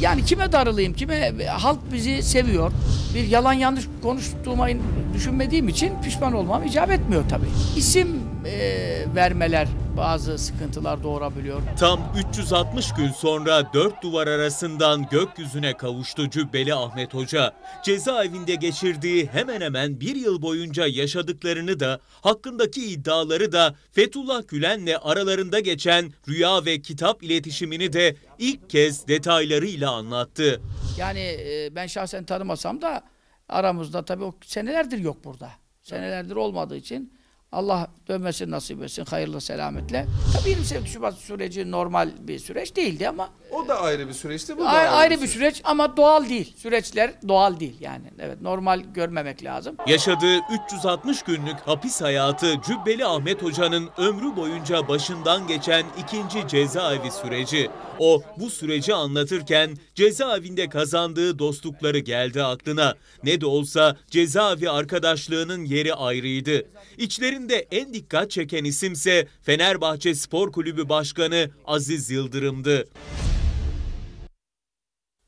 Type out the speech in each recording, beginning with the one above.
Yani kime darılayım, kime halk bizi seviyor. Bir yalan yanlış konuştuğumu düşünmediğim için pişman olmam icap etmiyor tabii. İsim eee, vermeler bazı sıkıntılar doğurabiliyor. Tam 360 gün sonra dört duvar arasından gökyüzüne kavuştu Cübbeli Ahmet Hoca. Cezaevinde geçirdiği hemen hemen bir yıl boyunca yaşadıklarını da hakkındaki iddiaları da Fethullah Gülen'le aralarında geçen rüya ve kitap iletişimini de ilk kez detaylarıyla anlattı. Yani eee, ben şahsen tanımasam da aramızda tabii o senelerdir yok burada. Senelerdir olmadığı için Allah dönmesini nasip etsin hayırlı selametle. Tabii 28 Şubat süreci normal bir süreç değildi ama O da ayrı bir süreçti. Bu da Ayrı, ayrı bir süreç. süreç ama doğal değil. Süreçler doğal değil yani. Evet normal görmemek lazım. Yaşadığı 360 günlük hapis hayatı Cübbeli Ahmet Hoca'nın ömrü boyunca başından geçen ikinci cezaevi süreci. O bu süreci anlatırken cezaevinde kazandığı dostlukları geldi aklına. Ne de olsa cezaevi arkadaşlığının yeri ayrıydı. İçlerinde en dikkat çeken isimse Fenerbahçe Spor Kulübü Başkanı Aziz Yıldırım'dı.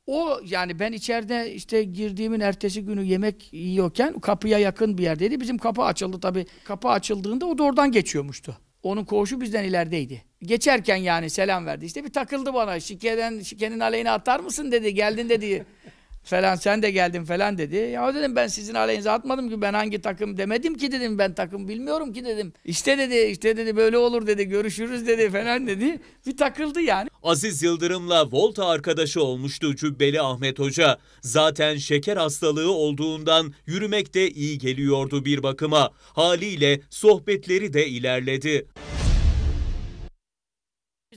O yani ben içeride işte girdiğimin ertesi günü yemek yiyorken kapıya yakın bir yerdeydi. Bizim kapı açıldı tabii. Kapı açıldığında o da oradan geçiyormuştu. Onun koğuşu bizden ilerideydi. Geçerken yani selam verdi. İşte bir takıldı bana. Şikeden, şikenin aleyhine atar mısın dedi. Geldin dedi. Falan sen de geldin falan dedi. Ya dedim ben sizin aleyhinize atmadım ki ben hangi takım demedim ki dedim ben takım bilmiyorum ki dedim. İşte dedi işte dedi böyle olur dedi görüşürüz dedi falan dedi. Bir takıldı yani. Aziz Yıldırım'la Volta arkadaşı olmuştu Cübbeli Ahmet Hoca. Zaten şeker hastalığı olduğundan yürümek de iyi geliyordu bir bakıma. Haliyle sohbetleri de ilerledi.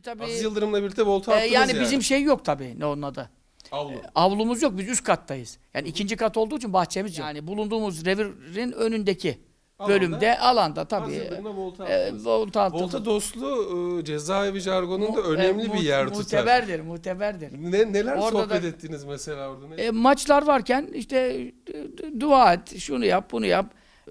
Tabii, Aziz Yıldırım'la birlikte volta e, attınız yani, yani. bizim şey yok tabii ne onun adı. Avlu. Avlumuz yok biz üst kattayız. Yani ikinci kat olduğu için bahçemiz yok. Yani bulunduğumuz revirin önündeki Alanda. bölümde alanda tabii. Volta e, volta atıldı. Volta dostluğu e, cezaevi jargonunda Mu- önemli e, bir mu- yer tutar. Muteberdir, muteberdir. Ne, neler Orada sohbet da- ettiniz mesela orada? Ne? E, maçlar varken işte e, dua et, şunu yap, bunu yap.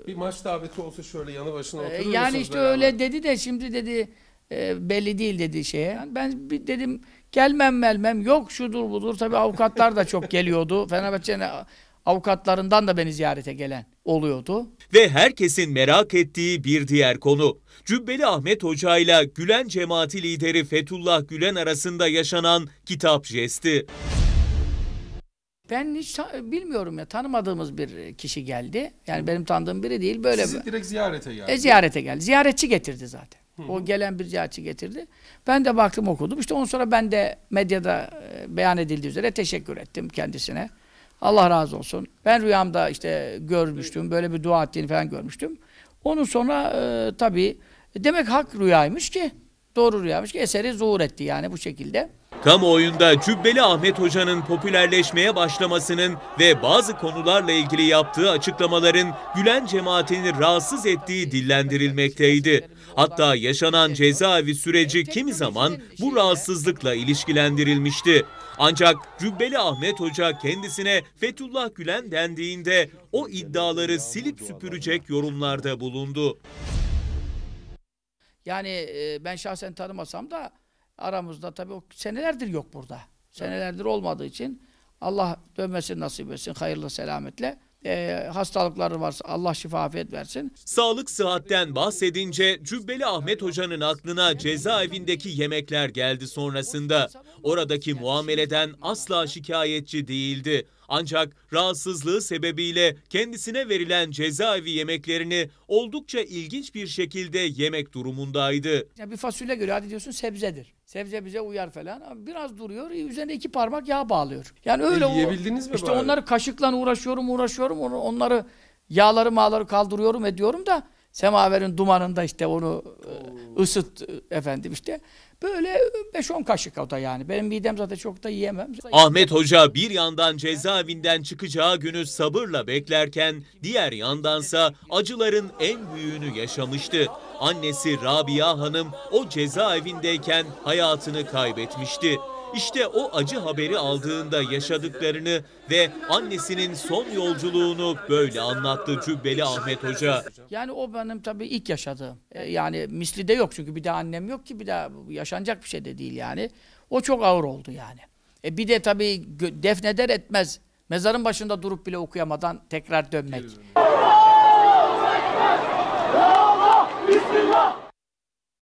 bir maç daveti olsa şöyle yanı başına E, oturur yani musunuz işte beraber? öyle dedi de şimdi dedi e, belli değil dedi şeye. Yani ben bir dedim gelmem melmem yok şudur budur. Tabii avukatlar da çok geliyordu. Fenerbahçe'nin avukatlarından da beni ziyarete gelen oluyordu. Ve herkesin merak ettiği bir diğer konu. Cübbeli Ahmet Hoca ile Gülen cemaati lideri Fethullah Gülen arasında yaşanan kitap jesti. Ben hiç ta- bilmiyorum ya tanımadığımız bir kişi geldi. Yani benim tanıdığım biri değil böyle Sizi direkt ziyarete geldi. E, ziyarete geldi. Ziyaretçi getirdi zaten. O gelen bir ziyaretçi getirdi. Ben de baktım okudum. İşte ondan sonra ben de medyada e, beyan edildiği üzere teşekkür ettim kendisine. Allah razı olsun. Ben rüyamda işte görmüştüm. Böyle bir dua ettiğini falan görmüştüm. Onun sonra e, tabii demek hak rüyaymış ki doğru rüyaymış ki eseri zuhur etti yani bu şekilde. Kamuoyunda Cübbeli Ahmet Hoca'nın popülerleşmeye başlamasının ve bazı konularla ilgili yaptığı açıklamaların Gülen cemaatini rahatsız ettiği dillendirilmekteydi. Hatta yaşanan cezaevi süreci kimi zaman bu rahatsızlıkla ilişkilendirilmişti. Ancak Cübbeli Ahmet Hoca kendisine Fethullah Gülen dendiğinde o iddiaları silip süpürecek yorumlarda bulundu. Yani e, ben şahsen tanımasam da aramızda tabii o senelerdir yok burada. Senelerdir olmadığı için Allah dönmesini nasip etsin hayırlı selametle. E, hastalıkları varsa Allah şifa afiyet versin. Sağlık sıhhatten bahsedince Cübbeli Ahmet Hoca'nın aklına cezaevindeki yemekler geldi sonrasında. Oradaki muameleden asla şikayetçi değildi. Ancak rahatsızlığı sebebiyle kendisine verilen cezaevi yemeklerini oldukça ilginç bir şekilde yemek durumundaydı. Ya bir fasulye görüyor hadi diyorsun sebzedir. Sebze bize uyar falan. Ama biraz duruyor e, üzerine iki parmak yağ bağlıyor. Yani öyle o- yiyebildiniz mi İşte bari? onları kaşıkla uğraşıyorum uğraşıyorum onu, onları yağları mağları kaldırıyorum ediyorum da semaverin dumanında işte onu e, ısıt e, efendim işte. Böyle 5-10 kaşık o da yani. Benim midem zaten çok da yiyemem. Ahmet Hoca bir yandan cezaevinden çıkacağı günü sabırla beklerken diğer yandansa acıların en büyüğünü yaşamıştı. Annesi Rabia Hanım o cezaevindeyken hayatını kaybetmişti. İşte o acı haberi aldığında yaşadıklarını ve annesinin son yolculuğunu böyle anlattı Cübbeli Ahmet Hoca. Yani o benim tabii ilk yaşadığım. E, yani misli de yok çünkü bir daha annem yok ki bir daha yaşanacak bir şey de değil yani. O çok ağır oldu yani. E bir de tabii defneder etmez mezarın başında durup bile okuyamadan tekrar dönmek.